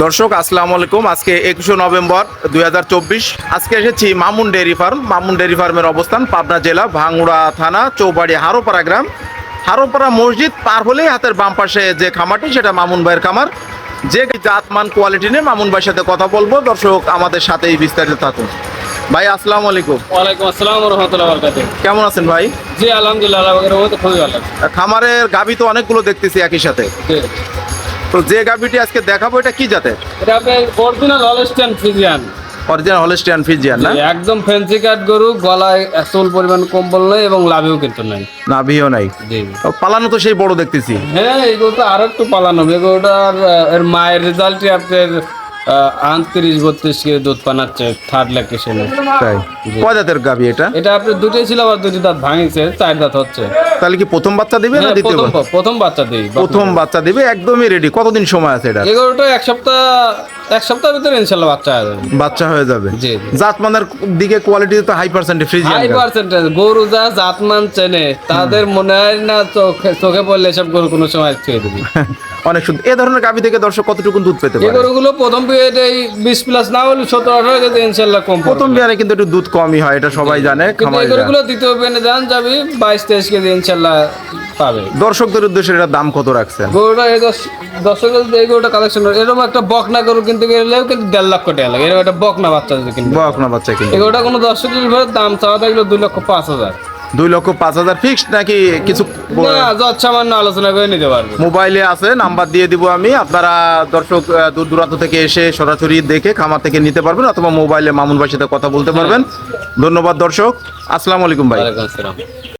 দর্শক আসসালামু আলাইকুম। আজকে একুশে নভেম্বর দু হাজার চব্বিশ। আজকে এসেছি Mamun dairy farm. Mamun dairy ফার্মের অবস্থান পাবনা জেলা ভাঙ্গুড়া থানা চৌবাড়ি হারোপাড়া গ্রাম। হারোপাড়া মসজিদ পার হলেই হাতের বাম পাশে যে খামারটি সেটা মামুন ভাইয়ের খামার। যে জাতমান কোয়ালিটি নিয়ে মামুন ভাইয়ের সাথে কথা বলব। দর্শক আমাদের সাথেই বিস্তারিত থাকুন। ভাই আসসালামু আলাইকুম। ওয়ালাইকুম আসসালাম রহমতুল্লাহ কেমন আছেন ভাই? জি আলহামদুলিল্লাহ রহমতে খুবই ভালো। খামারের গাভী তো অনেকগুলো দেখতেছি একই সাথে। তো যে গাভীটি আজকে দেখাবো এটা কি জাতের? এটা আপনার original Holstein Friesian original Holstein Friesian না? একদম ফ্যান্সি কাট গরু গলায় এসল পরিমাণ কম্বল নেই এবং লাভেও কিন্তু নাই। নাভিও নাই। পালানো তো সেই বড় দেখতেছি। হ্যাঁ এই গরুটা আরও একটু পালানো। এগুলোটার এর মায়ের রেজাল্টই আপনার আটত্রিশ বত্রিশ কেজি দুধ পানাচ্ছে থার্ড ল্যাকটেশনে তাই। কয় জাতের গাভী এটা? এটা আপনার দুটোই ছিল আবার দুটি দাঁত ভাঙিছে চার দাঁত হচ্ছে। তাহলে কি প্রথম বাচ্চা দিবে না হ্যাঁ, দ্বিতীয় প্রথম বাচ্চা? প্রথম বাচ্চা দিই প্রথম বাচ্চা দিবে একদমই রেডি কতদিন সময় আছে এটা এগারোটা এক সপ্তাহ এক সপ্তাহের ভিতরে ইনশাল্লাহ বাচ্চা হয়ে যাবে। বাচ্চা হয়ে যাবে। জি জাতমানের দিকে কোয়ালিটি তো হাই পার্সেন্টে ফ্রিজিয়ান হাই পার্সেন্টেজ গরু যা জাতমান চেনে তাদের মনে হয় না চোখে চোখে পড়লে এসব গরু কোনো সময় ছুঁয়ে দিবি। অনেক সুন্দর। এ ধরনের গাভী থেকে দর্শক কতটুকু দুধ পেতে পারে? গরুগুলো প্রথম পিরিয়ড এই বিশ প্লাস না হলে সতেরো আঠারো কেজি ইনশাল্লাহ কম প্রথম বিয়ারে কিন্তু একটু দুধ কমই হয় এটা সবাই জানে খামারিরা গরুগুলো দ্বিতীয় পেনে যান যাবি বাইশ তেইশ কেজি ইনশাল্লাহ পাবে। দর্শকদের উদ্দেশ্যে এটার দাম কত রাখছেন? গরুটা এই যদি এই গরুটা কালেকশন এরকম একটা বকনা গরু কিনতে গেলেও কিন্তু দেড় লক্ষ টাকা লাগে। এরকম একটা বকনা বাচ্চা যদি কিনতে বক না বাচ্চা কিন্তু এই গরুটা কোনো দর্শকের দাম চাওয়া থাকলে দুই লক্ষ পাঁচ হাজার। দুই লক্ষ পাঁচ হাজার ফিক্সড নাকি কিছু সামান্য আলোচনা করে নিতে পারবে। মোবাইলে আছে নাম্বার দিয়ে দিব আমি। আপনারা দর্শক দূর দূরান্ত থেকে এসে সরাসরি দেখে খামার থেকে নিতে পারবেন অথবা মোবাইলে মামুন ভাইয়ের সাথে কথা বলতে পারবেন। ধন্যবাদ দর্শক। আসসালামু আলাইকুম ভাই। আসসালাম।